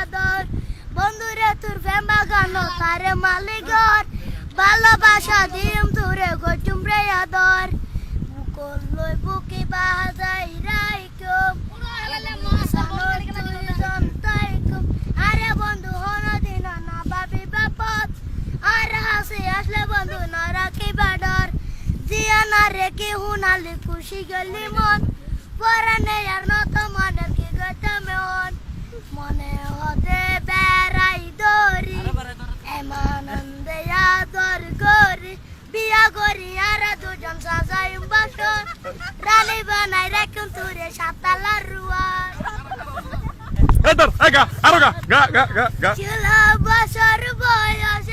আদর। বন্ধুরে, তোর ফেম বাগানো তারে মালিগর ভালোবাসা দিম তোরে গো চুমরে আদর। বুকি বাজাই রাইকম বন্ধু না বাপত আর হাসি বন্ধু খুশি গলি মন। পরানে আর নত মনের কি গত মন। মনে হতে বেড়াই দরি এমানন্দে আদর করি বিয়া করি আর দুজন সাজাই বাসন রানী বানাই রাখুন তুরে সাতালা রুয়ার। এদর এগা আরও গা গা গা গা গা। ছিল বছর বয়সে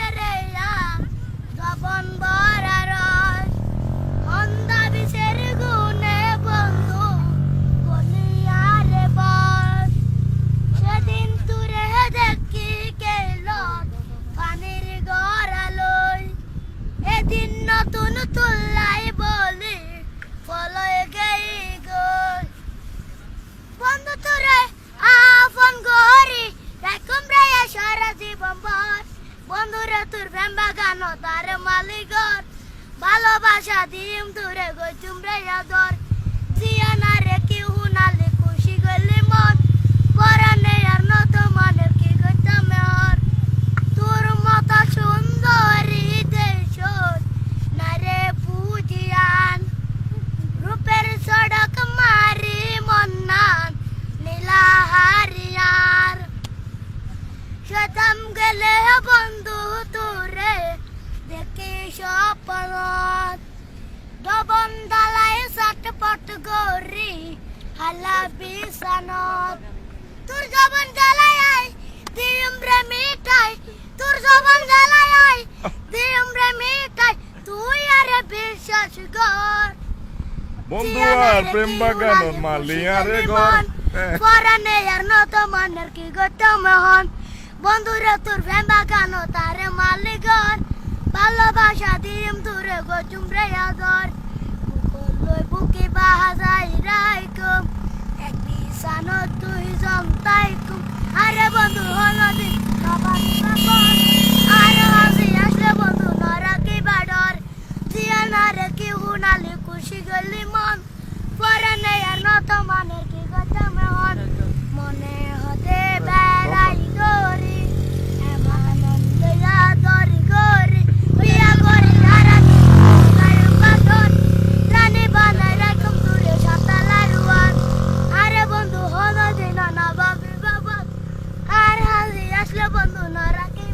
নতুন তুল্লাই গেই গই। বন্ধু ভালোবাসা দিম তোরে গইতুম রে আদর জিয়ানা রে কি হুনালে খুশি গলি মন পরানে আর নত মনের কি গইতাম আর তোর মতো সুন্দরী দেশ নারে পুজিয়ান রূপের সড়ক মারি মন্নান নীলাহারিয়ার শতম গেলে বন্ধু তোরে দেখি সপনত দবন দালাই চটপট গরি হালা বিছানত তোর জবন জ্বালাই আই দিম রে মিঠাই তোর জবন জ্বালাই আই দিম রে মিঠাই তুই আরে বিশ্বাস কর বন্ধু আর প্রেম বাগানোর মালিয়ারে ঘর। হ্যাঁ। পরানে আর নত মানের কি গত মহন বন্ধুরা তোর প্রেম বাগান তারে মালিকর ভালোবাসা দিম দূরে গো চুমরে আদর লই বুকে বাহাজাই রাইকুম এক বিছানো তুই জমতাইকুম আরে বন্ধু হলো দিন সবার বাপন আরে হাসি আসলে বন্ধু নরাকি বাডর জিয়া না রেখে হুনালি গলি মন পরে নেই আর নত মানের কি কথা মন মনে হতে বেড়াই গরি এমানন্দ আদরি গরি বিয়া করি হারা বাদর রানী বানাই রাখুম দূরে সাতালা রুয়ান আরে বন্ধু হলো দিন বাবি বাবা আর হাসি আসলে বন্ধু না রাখি